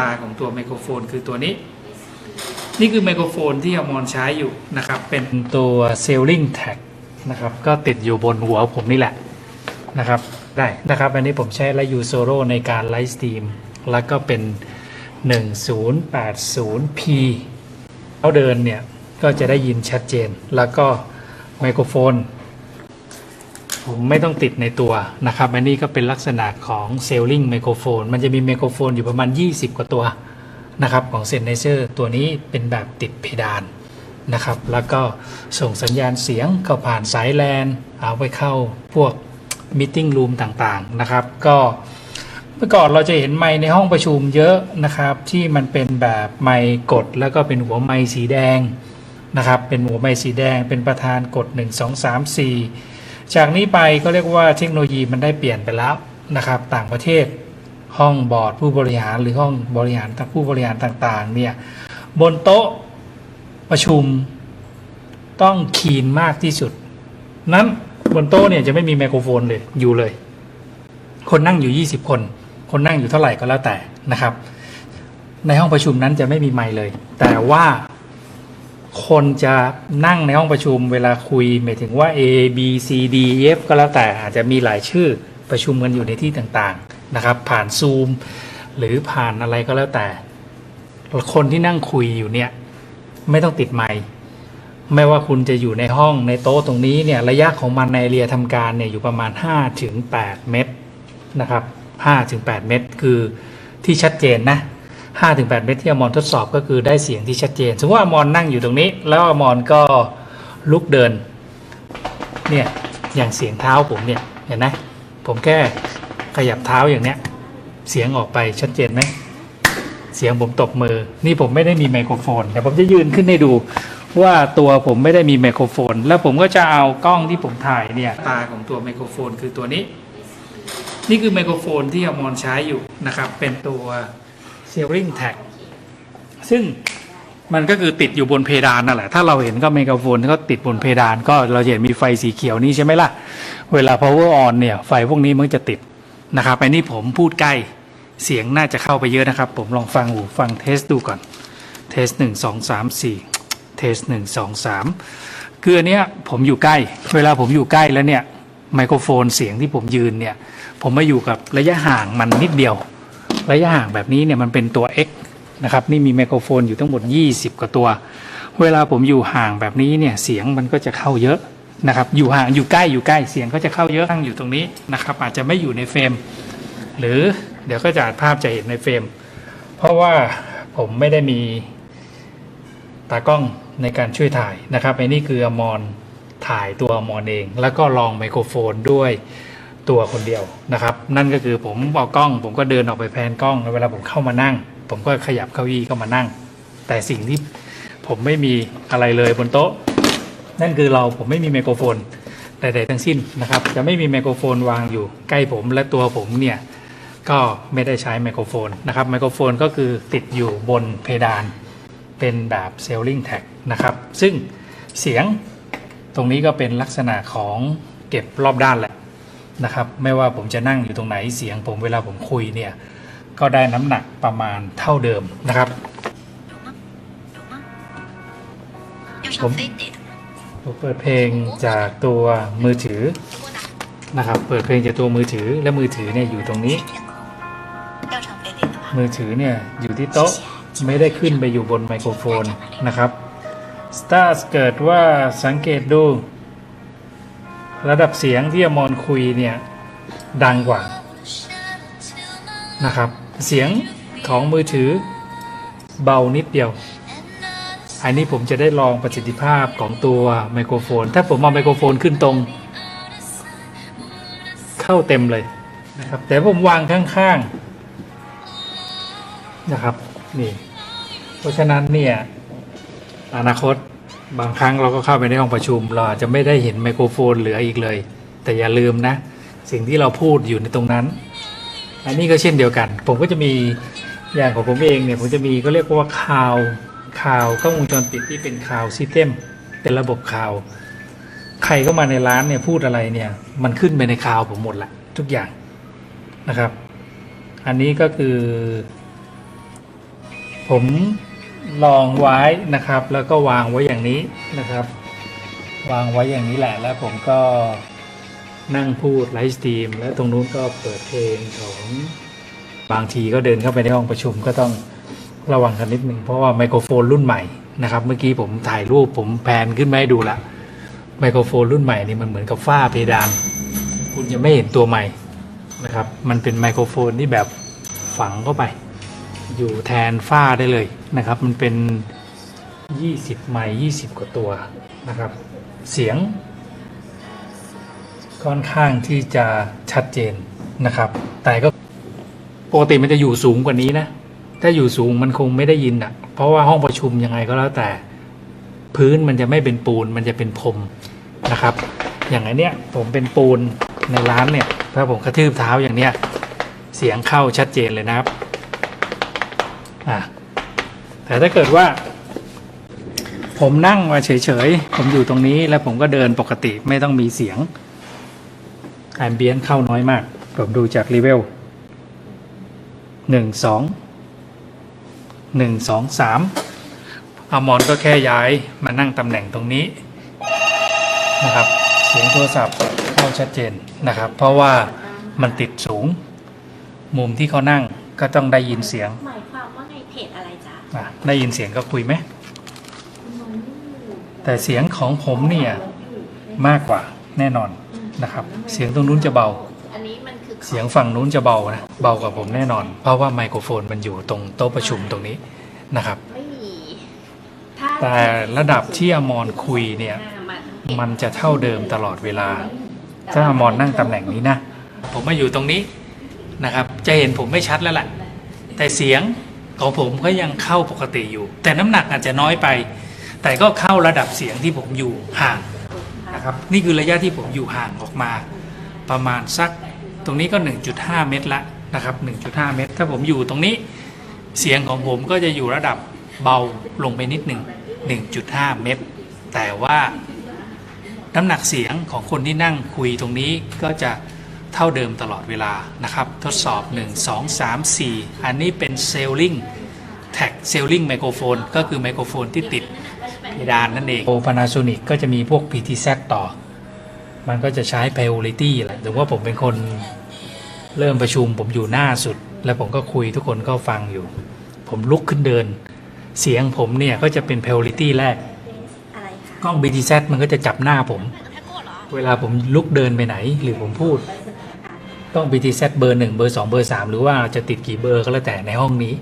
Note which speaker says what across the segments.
Speaker 1: ตาของตัวไมโครโฟน คือตัวนี้ นี่คือไมโครโฟนที่อมรใช้อยู่นะครับ เป็นตัว Sailing Tag นะครับก็ติดอยู่บนหัวผมนี่แหละนะครับได้นะครับอันนี้ผมใช้และยูโซโรในการไลฟ์สตรีมแล้วก็เป็น 1080p เขาเดินเนี่ย ก็จะได้ยินชัดเจน แล้วก็ไมโครโฟน ผมไม่ต้องติดในตัวนะครับอันนี้ก็เป็นลักษณะของเซลลิงไมโครโฟนมันจะมีไมโครโฟนอยู่ประมาณ 20 กว่าตัวนะครับของเซนเซอร์ตัวนี้เป็นแบบติดเพดานนะครับ แล้วก็ส่งสัญญาณเสียงเข้าผ่านสายแลนเอาไปเข้าพวกมิ팅รูมต่างๆนะครับ ก็เมื่อก่อนเราจะเห็นไมค์ในห้องประชุมเยอะนะครับ ที่มันเป็นแบบไมค์กด แล้วก็เป็นหัวไมค์สีแดงนะครับ เป็นหัวไมค์สีแดง เป็นประธานกด 1 2 3 4 จากนี้ไปก็เรียกว่าเทคโนโลยีมันได้เปลี่ยนไปแล้วนะครับ ต่างประเทศห้องบอร์ดผู้บริหารหรือห้องบริหารผู้บริหารต่างๆเนี่ยบนโต๊ะประชุมต้องคีนมากที่สุด นั้นบนโต๊ะเนี่ยจะไม่มีไมโครโฟนเลยอยู่เลย คนนั่งอยู่ 20 คน คนนั่งอยู่เท่าไหร่ก็แล้วแต่นะครับ ในห้องประชุมนั้นจะไม่มีไมค์เลย แต่ว่า คนจะนั่งในห้องประชุมเวลาคุยหมายถึงว่า A B C D E F ก็แล้วแต่อาจจะมีหลายชื่อประชุมกันอยู่ในที่ต่างๆนะครับ ผ่านซูมหรือผ่านอะไรก็แล้วแต่ คนที่นั่งคุยอยู่เนี่ย ไม่ต้องติดไมค์ไม่ว่าคุณจะอยู่ในห้องในโต๊ะตรงนี้เนี่ยระยะของมันในเรียทำการเนี่ยอยู่ประมาณ 5-8 เมตรนะครับ5-8 เมตรคือที่ชัดเจนนะ 5-8 เมตรที่อมรทดสอบก็คือได้เสียงที่ชัดเจน สมมติว่าอมรนั่งอยู่ตรงนี้ แล้วอมรก็ลุกเดิน เนี่ย อย่างเสียงเท้าผมเนี่ย เห็นไหมผมแค่ขยับเท้าอย่างเนี้ย เสียงออกไปชัดเจนไหม เสียงผมตบมือ นี่ผมไม่ได้มีไมโครโฟน แต่ผมจะยืนขึ้นให้ดูว่าตัวผมไม่ได้มีไมโครโฟน แล้วผมก็จะเอากล้องที่ผมถ่ายเนี่ยตาของตัวไมโครโฟนคือตัวนี้ นี่คือไมโครโฟนที่อมรใช้อยู่นะครับ เป็นตัว s e a r i n g Tag ซึ่งมันก็คือติดอยู่บนเพดานนั่นแหละ ถ้าเราเห็นก็ไมโครโฟนก็ติดบนเพดานก็เราเห็นมีไฟสีเขียวนี่ใช่ไหมล่ะ เวลา power on เนี่ย ไฟพวกนี้มันจะติดนะครับอันนี้ผมพูดใกล้เสียงน่าจะเข้าไปเยอะนะครับ ผมลองฟังหูฟังเทสดูก่อน เทสหนึ่งสองสามสี่เทสหนึ่งสองสามคืออันเนี้ยผมอยู่ใกล้ เวลาผมอยู่ใกล้แล้วเนี่ยไมโครโฟนเสียงที่ผมยืนเนี่ย ผมมาอยู่กับระยะห่างมันนิดเดียว ระยะห่างแบบนี้เนี่ยมันเป็นตัว X นะครับนี่มีไมโครโฟนอยู่ทั้งหมด 20 กว่าตัว เวลาผมอยู่ห่างแบบนี้เนี่ยเสียงมันก็จะเข้าเยอะนะครับอยู่ห่างอยู่ใกล้อยู่ใกล้เสียงก็จะเข้าเยอะตั้งอยู่ตรงนี้นะครับอาจจะไม่อยู่ในเฟรม หรือเดี๋ยวก็จะภาพจะเห็นในเฟรม เพราะว่าผมไม่ได้มีตากล้องในการช่วยถ่ายนะครับไอ้นี่คืออมรถ่ายตัวอมรเอง แล้วก็ลองไมโครโฟนด้วย ตัวคนเดียวนะครับ นั่นก็คือผมเอากล้อง ผมก็เดินออกไปแพนกล้องแล้วเวลาผมเข้ามานั่ง ผมก็ขยับเก้าอี้เข้ามานั่ง แต่สิ่งที่ผมไม่มีอะไรเลยบนโต๊ะ นั่นคือเราผมไม่มีไมโครโฟนใดๆทั้งสิ้นนะครับ จะไม่มีไมโครโฟนวางอยู่ใกล้ผมและตัวผมเนี่ยก็ไม่ได้ใช้ไมโครโฟนนะครับไมโครโฟนก็คือติดอยู่บนเพดานเป็นแบบเซลลิงแท็กนะครับ ซึ่งเสียงตรงนี้ก็เป็นลักษณะของเก็บรอบด้านแหละ นะครับ ไม่ว่าผมจะนั่งอยู่ตรงไหนเสียง ผมเวลาผมคุยเนี่ยก็ได้น้ำหนักประมาณเท่าเดิมนะครับ
Speaker 2: ผม
Speaker 1: ผมเปิดเพลงจากตัวมือถือนะครับ เปิดเพลงจากตัวมือถือและมือถือเนี่ยอยู่ตรงนี้ มือถือเนี่ยอยู่ที่โต๊ะไม่ได้ขึ้นไปอยู่บนไมโครโฟนนะครับสตาร์สเกิดว่าสังเกตดู ระดับเสียงที่อมรคุยเนี่ยดังกว่านะครับ เสียงของมือถือเบานิดเดียว อันนี้ผมจะได้ลองประสิทธิภาพของตัวไมโครโฟน ถ้าผมเอาไมโครโฟนขึ้นตรง เข้าเต็มเลยนะครับ แต่ผมวางข้างๆนะครับนี่ เพราะฉะนั้นเนี่ยอนาคต บางครั้งเราก็เข้าไปในห้องประชุม เราอาจจะไม่ได้เห็นไมโครโฟนเหลืออีกเลย แต่อย่าลืมนะ สิ่งที่เราพูดอยู่ในตรงนั้น อันนี้ก็เช่นเดียวกัน ผมก็จะมีอย่างของผมเองเนี่ยผมจะมีก็เรียกว่าข่าวข่าวกล้องวงจรปิดที่เป็นข่าวซิสเต็มเป็นระบบข่าว ใครเข้ามาในร้านเนี่ยพูดอะไรเนี่ย มันขึ้นไปในข่าวผมหมดละทุกอย่างนะครับ อันนี้ก็คือ ผม ลองไว้นะครับ แล้วก็วางไว้อย่างนี้นะครับ วางไว้อย่างนี้แหละ แล้วผมก็นั่งพูดไลฟ์สตรีม แล้วตรงนู้นก็เปิดเพลงของบางทีก็เดินเข้าไปในห้องประชุมก็ต้องระวังกันนิดนึงเพราะว่าไมโครโฟนรุ่นใหม่นะครับเมื่อกี้ผมถ่ายรูปผมแพนขึ้นมาให้ดูละไมโครโฟนรุ่นใหม่นี่มันเหมือนกับฝ้าเพดาน คุณจะไม่เห็นตัวใหม่นะครับ มันเป็นไมโครโฟนที่แบบฝังเข้าไป อยู่แทนฝ้าได้เลยนะครับ มันเป็น 20 ไมค์20 กว่าตัวนะครับ เสียง ค่อนข้างที่จะชัดเจนนะครับ แต่ก็ปกติมันจะอยู่สูงกว่านี้นะ ถ้าอยู่สูงมันคงไม่ได้ยินอะ เพราะว่าห้องประชุมยังไงก็แล้วแต่ พื้นมันจะไม่เป็นปูนมันจะเป็นพรมนะครับ อย่างไอเนี้ยผมเป็นปูนในร้านเนี่ย ถ้าผมกระทืบเท้าอย่างเนี้ยเสียงเข้าชัดเจนเลยนะครับ อะแต่ถ้าเกิดว่า ผมนั่งมาเฉยๆ ผมอยู่ตรงนี้แล้วผมก็เดินปกติไม่ต้องมีเสียงแอมเบียนเข้าน้อยมาก ผมดูจากรีเวลหนึ่งสองหนึ่งสองสามอามอนก็แค่ย้ายมานั่งตำแหน่งตรงนี้นะครับ เสียงโทรศัพท์เข้าชัดเจนนะครับ เพราะว่ามันติดสูง มุมที่เขานั่งก็ต้องได้ยินเสียง
Speaker 2: หมายความว่าไงเพจอะไรจ๊ะ
Speaker 1: อะได้ยินเสียงก็คุยไหม แต่เสียงของผมเนี่ยมากกว่าแน่นอนนะครับ เสียงตรงนู้นจะเบา
Speaker 2: อันนี้มันคือ
Speaker 1: เสียงฝั่งนู้นจะเบานะเบากว่าผมแน่นอน เพราะว่าไมโครโฟนมันอยู่ตรงโต๊ะประชุมตรงนี้นะครับ
Speaker 2: ไม่มี ถ้า
Speaker 1: แต่ระดับที่อมรคุยเนี่ย
Speaker 2: มัน
Speaker 1: มันจะเท่าเดิมตลอดเวลา ถ้าอมรนั่งตำแหน่งนี้นะ ผมมาอยู่ตรงนี้นะครับ จะเห็นผมไม่ชัดแล้วแหละแต่เสียง ของผมก็ยังเข้าปกติอยู่ แต่น้ำหนักอาจจะน้อยไป แต่ก็เข้าระดับเสียงที่ผมอยู่ห่างนะครับนี่คือระยะที่ผมอยู่ห่างออกมา ประมาณสักตรงนี้ก็ 1.5 เมตรละนะครับ 1.5 เมตร ถ้าผมอยู่ตรงนี้เสียงของผมก็จะอยู่ระดับเบาลงไปนิดหนึ่ง1.5 เมตร แต่ว่าน้ำหนักเสียงของคนที่นั่งคุยตรงนี้ก็จะ เท่าเดิมตลอดเวลานะครับ ทดสอบ 1 2 3 4 อันนี้เป็นเซลลิงแท็กเซลลิงไมโครโฟนก็คือไมโครโฟนที่ติดเพดานนั่นเองโอ Panasonic ก็จะมีพวก PTZ ต่อ มันก็จะใช้ Priority แหละถึงว่าผมเป็นคนเริ่มประชุมผมอยู่หน้าสุด แล้วผมก็คุยทุกคนก็ฟังอยู่ ผมลุกขึ้นเดิน เสียงผมเนี่ยก็จะเป็น Priority แรก
Speaker 2: อะไรคะ
Speaker 1: กล้อง BTZ มันก็จะจับหน้าผม เวลาผมลุกเดินไปไหนหรือผมพูด กล้อง BTZ เบอร์หนึ่งเบอร์สองเบอร์สามหรือว่าจะติดกี่เบอร์ก็แล้วแต่ในห้องนี้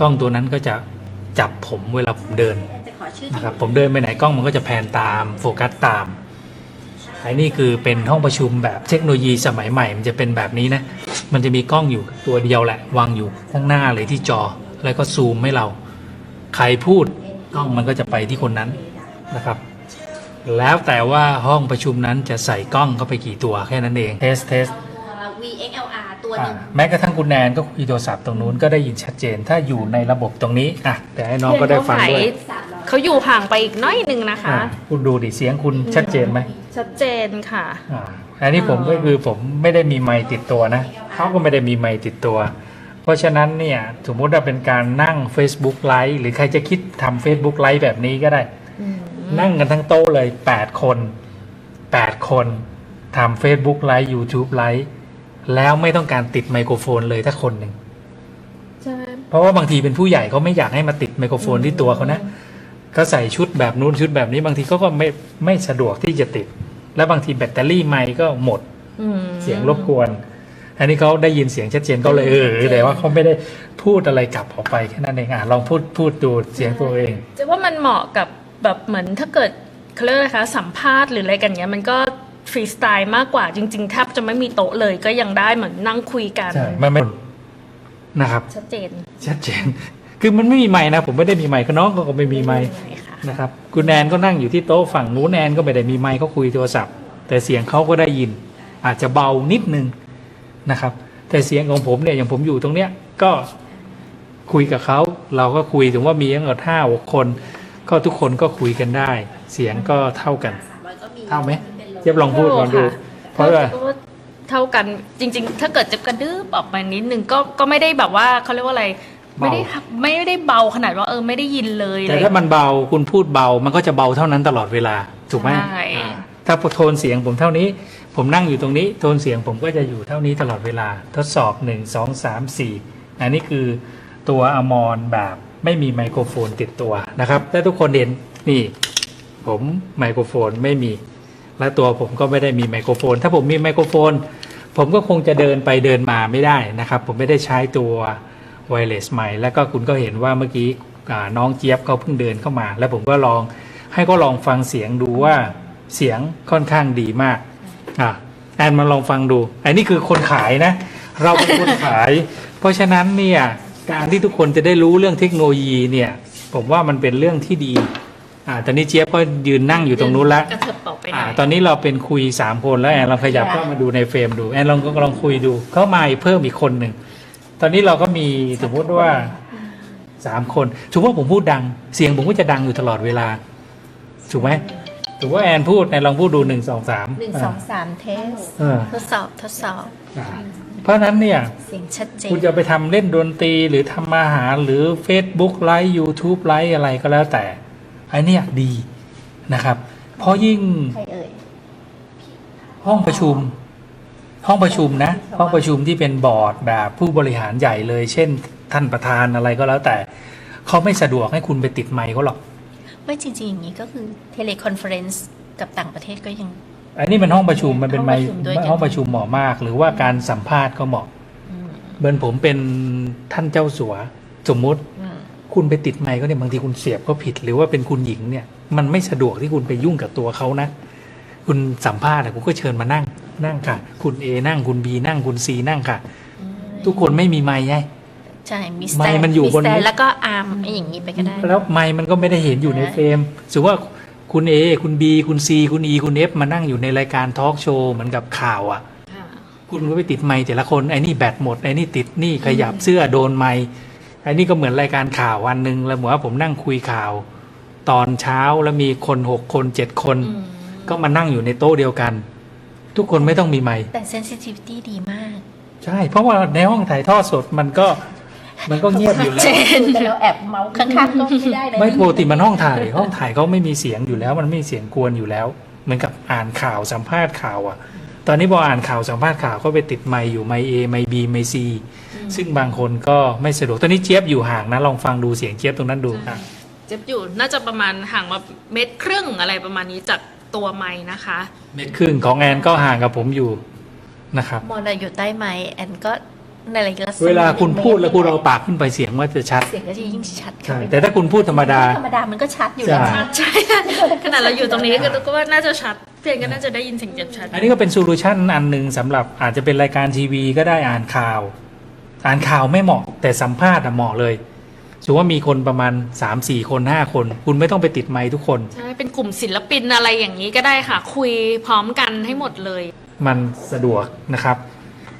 Speaker 1: กล้องตัวนั้นก็จะจับผมเวลาผมเดินนะครับผมเดินไปไหนกล้องมันก็จะแพนตามโฟกัสตามไอ้นี่คือเป็นห้องประชุมแบบเทคโนโลยีสมัยใหม่ มันจะเป็นแบบนี้นะ มันจะมีกล้องอยู่ตัวเดียวแหละวางอยู่ข้างหน้าเลยที่จอ แล้วก็ซูมให้เรา ใครพูดกล้องมันก็จะไปที่คนนั้นนะครับ แล้วแต่ว่าห้องประชุมนั้นจะใส่กล้องเข้าไปกี่ตัวแค่นั้นเองเทสเทส
Speaker 2: ตัวหนึ่ง
Speaker 1: แม้กระทั่งคุณแนนก็คุยโทรศัพท์ตรงนู้นก็ได้ยินชัดเจน ถ้าอยู่ในระบบตรงนี้อะแต่ให้น้องก็ได้ฟังด้วย
Speaker 3: เขาอยู่ห่างไปอีกน้อยหนึ่งนะคะ
Speaker 1: อะคุณดูดิเสียงคุณชัดเจนไหม
Speaker 3: ชัดเจนค่ะ
Speaker 1: อ่าอันนี้ผมก็คือผมไม่ได้มีไมค์ติดตัวนะเขาก็ไม่ได้มีไมค์ติดตัว เพราะฉะนั้นเนี่ยสมมุติว่าเป็นการนั่ง Facebook ไลฟ์หรือใครจะคิดทำ Facebook ไลฟ์แบบนี้ก็ได้ นั่งกันทั้งโต๊ะเลย 8 คน 8 คนทำ Facebook ไลฟ์ YouTube ไลฟ์ แล้วไม่ต้องการติดไมโครโฟนเลยถ้าคนหนึ่ง
Speaker 3: ใช่
Speaker 1: เพราะว่าบางทีเป็นผู้ใหญ่เขาไม่อยากให้มาติดไมโครโฟนที่ตัวเขานะก็ใส่ชุดแบบนู้นชุดแบบนี้บางทีเขาก็ไม่ไม่สะดวกที่จะติด แล้วบางทีแบตเตอรี่ไมค์ก็หมด
Speaker 3: อืม
Speaker 1: เสียงรบกวน อันนี้เขาได้ยินเสียงชัดเจนเขาเลยเออแต่ว่าเขาไม่ได้พูดอะไรกลับออกไปแค่นั้นเองอะลองพูดพูดดูเสียงตัวเอง
Speaker 3: จะว่ามันเหมาะกับแบบเหมือนถ้าเกิดเขาเรียกอะไรคะสัมภาษณ์หรืออะไรกันเนี้ยมันก็ ฟรีสไตล์มากกว่าจริงๆแทบจะไม่มีโต๊ะเลยก็ยังได้เหมือนนั่งคุยกัน
Speaker 1: ใช่ไม่ไม่นะครับ
Speaker 3: ชัดเจน
Speaker 1: ชัดเจน คือมันไม่มีไม้นะ ผมไม่ได้มีไม้ก็น้องก็ไม่มีไม้
Speaker 3: ใช่ค่ะ
Speaker 1: นะครับคุณแนนก็นั่งอยู่ที่โต๊ะฝั่งนู้นแนนก็ไม่ได้มีไม้เขาคุยโทรศัพท์ แต่เสียงเขาก็ได้ยิน อาจจะเบานิดนึงนะครับ แต่เสียงของผมเนี่ยอย่างผมอยู่ตรงเนี้ยก็คุยกับเขาเราก็คุยถึงว่ามีทั้งหมดห้าหกคน ก็ทุกคนก็คุยกันได้ เสียงก็เท่ากัน เท่าไหม เจี๊ยบลองพูดก่อนดูเพราะว่า
Speaker 3: เท่ากันจริง ๆ ถ้าเกิดจะกระดืบออกมานิดนึงก็ก็ไม่ได้แบบว่าเขาเรียกว่าอะไรไม่
Speaker 1: เบา
Speaker 3: ได้ทำไม่ได้เบาขนาดว่าเออไม่ได้ยินเลย
Speaker 1: แต่
Speaker 3: อะไร
Speaker 1: ถ้ามันเบาคุณพูดเบามันก็จะเบาเท่านั้นตลอดเวลาถูกไหม
Speaker 3: ใช่
Speaker 1: อ่าถ้าโทนเสียงผมเท่านี้ ผมนั่งอยู่ตรงนี้ โทนเสียงผมก็จะอยู่เท่านี้ตลอดเวลา ทดสอบ1 2 3 4อันนี้คือตัวอมรแบบไม่มีไมโครโฟนติดตัวนะครับถ้าทุกคนเห็นนี่ ผมไมโครโฟนไม่มี และตัวผมก็ไม่ได้มีไมโครโฟน ถ้าผมมีไมโครโฟน ผมก็คงจะเดินไปเดินมาไม่ได้นะครับ ผมไม่ได้ใช้ตัวไวเลสไมค์แล้วก็คุณก็เห็นว่าเมื่อกี้น้องเจี๊ยบเขาเพิ่งเดินเข้ามา แล้วผมก็ลองให้ก็ลองฟังเสียงดูว่าเสียงค่อนข้างดีมากอะแอนมาลองฟังดู อันนี้คือคนขายนะ เราเป็นคนขาย เพราะฉะนั้นเนี่ยการที่ทุกคนจะได้รู้เรื่องเทคโนโลยีเนี่ย ผมว่ามันเป็นเรื่องที่ดี อ่าตอนนี้เจี๊ยบก็ยืนนั่งอยู่ตรงนู้นแล้ว
Speaker 3: กระเถิบออกไปหน่
Speaker 1: อ่า
Speaker 3: อย
Speaker 1: ตอนนี้เราเป็นคุยสามคนแล้วแอนลองขยับเข้ามาดูในเฟรมดูแอนลองลองคุยดูเข้ามาอีกเพิ่มอีกคนหนึ่งตอนนี้เราก็มีสมมติว่าสามคนถือว่าผมพูดดัง เสียงผมก็จะดังอยู่ตลอดเวลาถูกไหมถือว่าแอนพูดแอนลองพูดดูหนึ่งสองสาม
Speaker 2: หนึ่งสองสามเทส
Speaker 1: เออ
Speaker 3: ทดสอบทดสอบ
Speaker 1: อ่าเพราะฉะนั้นเนี่ย
Speaker 3: เสียงชัดเจน
Speaker 1: คุณจะไปทำเล่นดนตรีหรือทำอาหารหรือ Facebook ไลฟ์ YouTube ไลฟ์อะไรก็แล้วแต่ ไอ้เนี่ยดีนะครับ เพราะยิ่ง
Speaker 2: ใครเอ่ย
Speaker 1: ห้องประชุม ห้องประชุมนะ ห้องประชุมที่เป็นบอร์ดแบบผู้บริหารใหญ่เลย เช่น ท่านประธานอะไรก็แล้วแต่เขาไม่สะดวกให้คุณไปติดไมค์เขาหรอก
Speaker 2: ไม่จริงๆอย่างนี้ก็คือเทเลคอนเฟอเรนซ์กับต่างประเทศก็ยัง
Speaker 1: อันนี้เป็นห้องประชุมมันเป็นไมค์
Speaker 2: ห้องประชุมด้วยกัน
Speaker 1: ห้องประชุมเหมาะมาก หรือว่าการสัมภาษณ์ก็เหมาะ
Speaker 2: อืม
Speaker 1: เหมือนผมเป็นท่านเจ้าสัวสมมุติ
Speaker 2: อืม
Speaker 1: คุณไปติดไมค์ก็เนี่ยบางทีคุณเสียบก็ผิด หรือว่าเป็นคุณหญิงเนี่ย มันไม่สะดวกที่คุณไปยุ่งกับตัวเขานะ คุณสัมภาษณ์อะคุณก็เชิญมานั่ง นั่งค่ะ คุณ A นั่งคุณ B นั่งคุณ C นั่งค่ะ ทุกคนไม่มีไมค์ไง
Speaker 2: ใช่มี
Speaker 1: ไมค์มันอยู่บน
Speaker 2: สแตแล้วก็อาร์มไอ้อย่างนี้ไปก็ได้
Speaker 1: แล้วไมค์มันก็ไม่ได้เห็นอยู่ในเฟรมสมมติว่าคุณ A คุณ B คุณ C คุณ E คุณ F มานั่งอยู่ในรายการทอล์กโชว์เหมือนกับข่าวอะ่ะ
Speaker 3: ค่ะ
Speaker 1: คุณก็ไปติดไมค์แต่ละคนไอ้นี่แบตหมดไอ้นี่ติดนี่ขยับเสื้อโดนไมค์ไอ้นี่ก็เหมือนรายการข่าววันหนึ่งแล้วเหมือนว่าผมนั่งคุยข่าว ตอนเช้าแล้วมีคนหกคนเจ็ดคน
Speaker 3: อืม
Speaker 1: ก็มานั่งอยู่ในโต๊ะเดียวกัน ทุกคนไม่ต้องมีไมค์
Speaker 2: แต่เซนซิทิวิตี้ดีมาก
Speaker 1: ใช่ เพราะว่าในห้องถ่ายทอดสดมันก็ มันก็เงียบอยู่แล้ว
Speaker 2: แต่เราแอบเมาส์ข้างๆก็ไม่ได้เลย
Speaker 1: ไม่ปกติมันห้องถ่ายห้องถ่ายเขาไม่มีเสียงอยู่แล้ว มันไม่มีเสียงกวนอยู่แล้ว เหมือนกับอ่านข่าวสัมภาษณ์ข่าวอะ ตอนนี้พออ่านข่าวสัมภาษณ์ข่าวก็ไปติดไมค์อยู่ไมค์เอไมค์บีไมค์ซี ซึ่งบางคนก็ไม่สะดวกตอนนี้เจี๊ยบอยู่ห่างนะลองฟังดูเสียงเจี๊ยบตรงนั้นดูอะ
Speaker 3: เจ็บอยู่น่าจะประมาณห่างมาเม็ดครึ่งอะไรประมาณนี้จากตัวไม้นะคะ
Speaker 1: เม็ดครึ่งของแอนก็ห่างกับผมอยู่นะครับ
Speaker 2: มอนอยู่ใต้ไม้แอนก็ในอะไรก็
Speaker 1: เวลาคุณพูดแล้วคุณเอาปากขึ้นไปเสียงว่าจะชัด
Speaker 2: เสียงก็จะยิ่งชัด
Speaker 1: ใช่แต่ถ้าคุณพูดธรรมดา
Speaker 2: ธรรมดามันก็ชัดอยู่แล้ว
Speaker 1: ใช่
Speaker 3: ใช่ ขนาดเราอยู่ตรงนี้ก็ก็ว่าน่าจะชัดเพียงก็น่าจะได้ยินเสียงเจ็บชัด
Speaker 1: อันนี้ก็เป็นโซลูชันอันหนึ่งสำหรับอาจจะเป็นรายการทีวีก็ได้อ่านข่าว อ่านข่าวไม่เหมาะ แต่สัมภาษณ์อะเหมาะเลยสมมติว่ามีคนประมาณ 3 4 คน 5 คน คุณไม่ต้องไปติดไมค์ทุกคน
Speaker 3: ใช่ เป็นกลุ่มศิลปินอะไรอย่างนี้ก็ได้ค่ะ คุยพร้อมกันให้หมดเลย
Speaker 1: มันสะดวกนะครับ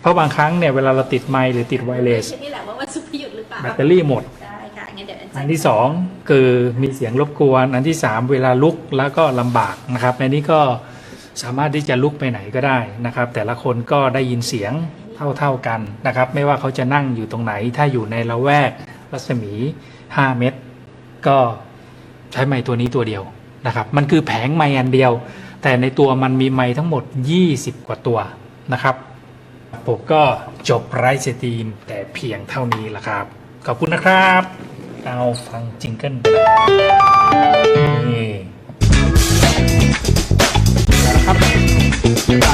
Speaker 1: เพราะบางครั้งเนี่ยเวลาเราติดไมค์หรือติดไวเลส
Speaker 2: นี่แหละว่าวันศุกร์หยุดหรือเปล่า
Speaker 1: แบตเตอรี่หมด
Speaker 2: ได้ค่ะงั้นเดี๋ยวแอน
Speaker 1: อันที่สองคือมีเสียงรบกวน อันที่สามเวลาลุกแล้วก็ลำบากนะครับในนี้ก็สามารถที่จะลุกไปไหนก็ได้นะครับ แต่ละคนก็ได้ยินเสียง เท่า ๆกันนะครับ ไม่ว่าเขาจะนั่งอยู่ตรงไหน ถ้าอยู่ในละแวกรัศมี 5 เมตร ก็ใช้ไม้ตัวนี้ตัวเดียวนะครับ มันคือแผงไม้อันเดียว แต่ในตัวมันมีไม้ทั้งหมด 20 กว่าตัวนะครับ ผมก็จบไรเซตีมแต่เพียงเท่านี้ละครับ ขอบคุณนะครับ เอาฟังจิงเกิลนี่นะครับไป